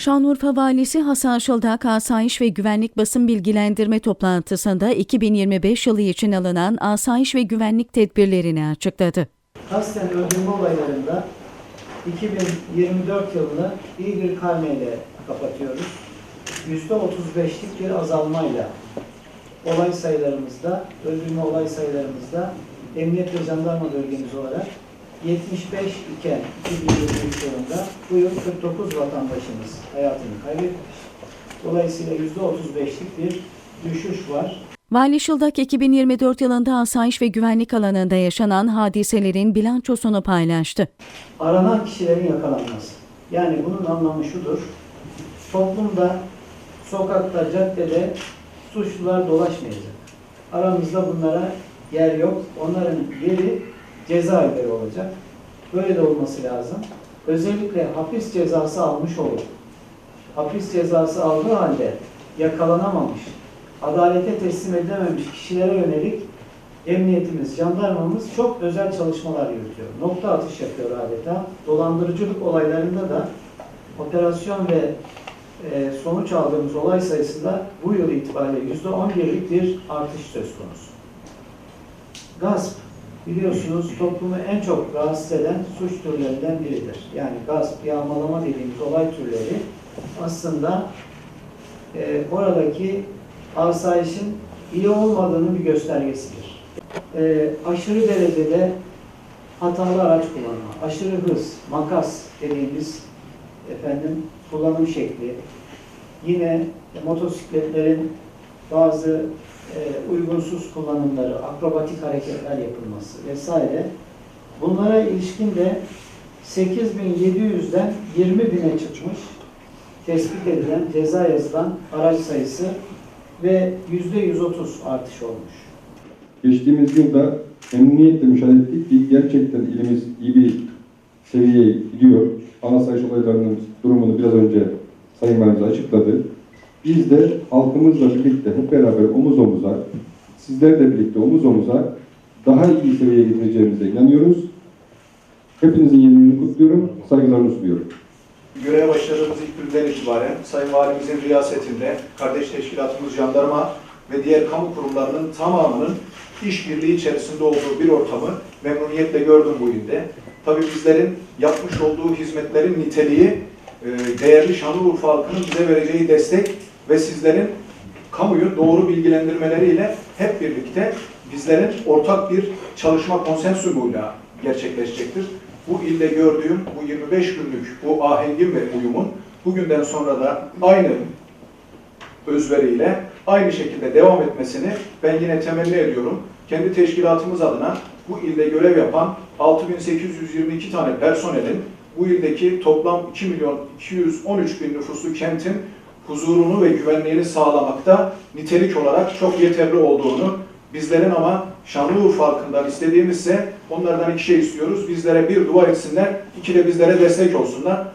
Şanlıurfa Valisi Hasan Şıldak, Asayiş ve Güvenlik Basın Bilgilendirme toplantısında 2025 yılı için alınan asayiş ve güvenlik tedbirlerini açıkladı. Kasten öldürme olaylarında 2024 yılını iyi bir karneyle kapatıyoruz. %35'lik bir azalmayla olay sayılarımızda, öldürme olay sayılarımızda emniyet ve jandarma bölgemiz olarak 75 iken 2023 yılında bu yıl 49 vatandaşımız hayatını kaybetmiş. Dolayısıyla %35'lik bir düşüş var. Vali Şıldak 2024 yılında asayiş ve güvenlik alanında yaşanan hadiselerin bilançosunu paylaştı. aranan kişilerin yakalanması. Yani bunun anlamı şudur. Toplumda, sokakta, caddede suçlular dolaşmayacak. Aramızda bunlara yer yok. Onların yeri cezaevleri olacak. Böyle de olması lazım. Özellikle hapis cezası almış olur. Hapis cezası aldığı halde yakalanamamış, adalete teslim edilememiş kişilere yönelik Emniyetimiz, jandarmamız çok özel çalışmalar yürütüyor. Nokta atış yapıyor adeta. Dolandırıcılık olaylarında da operasyon ve e, sonuç aldığımız olay sayısında bu yıl itibariyle %11'lik bir artış söz konusu. Gasp, biliyorsunuz toplumu en çok rahatsız eden suç türlerinden biridir. Yani gasp, yağmalama dediğimiz olay türleri aslında e, oradaki asayişin iyi olmadığının bir göstergesidir. E, aşırı derecede hatalı araç kullanma, aşırı hız, makas dediğimiz efendim kullanım şekli, yine motosikletlerin bazı e, uygunsuz kullanımları, akrobatik hareketler yapılması vesaire. Bunlara ilişkin de 8700'den 20 bine çıkmış tespit edilen, ceza yazılan araç sayısı ve %130 artış olmuş. Geçtiğimiz yılda emniyetle müşahede ettik ki gerçekten ilimiz iyi bir seviyeye gidiyor. Ana sayış olaylarının durumunu biraz önce Sayın Valimiz açıkladı. Biz de halkımızla birlikte hep beraber omuz omuza, sizlerle birlikte omuz omuza daha iyi seviyeye getireceğimize inanıyoruz. Hepinizin yeni yılını kutluyorum, saygılarımı sunuyorum. Göreve başladığımız ilk günden itibaren Sayın Valimizin riyasetinde kardeş teşkilatımız jandarma ve diğer kamu kurumlarının tamamının işbirliği içerisinde olduğu bir ortamı memnuniyetle gördüm bu ilde. Tabii bizlerin yapmış olduğu hizmetlerin niteliği, e, değerli Şanlıurfa halkının bize vereceği destek ve sizlerin kamuyu doğru bilgilendirmeleriyle hep birlikte bizlerin ortak bir çalışma konsensümüyle gerçekleşecektir. Bu ilde gördüğüm bu 25 günlük bu ahengin ve uyumun bugünden sonra da aynı özveriyle aynı şekilde devam etmesini ben yine temenni ediyorum. Kendi teşkilatımız adına bu ilde görev yapan 6822 tane personelin bu ildeki toplam 2 milyon 213 bin nüfuslu kentin huzurunu ve güvenliğini sağlamakta nitelik olarak çok yeterli olduğunu bizlerin ama Şanlıurfa halkından istediğimizse onlardan iki şey istiyoruz. Bizlere bir dua etsinler, iki de bizlere destek olsunlar.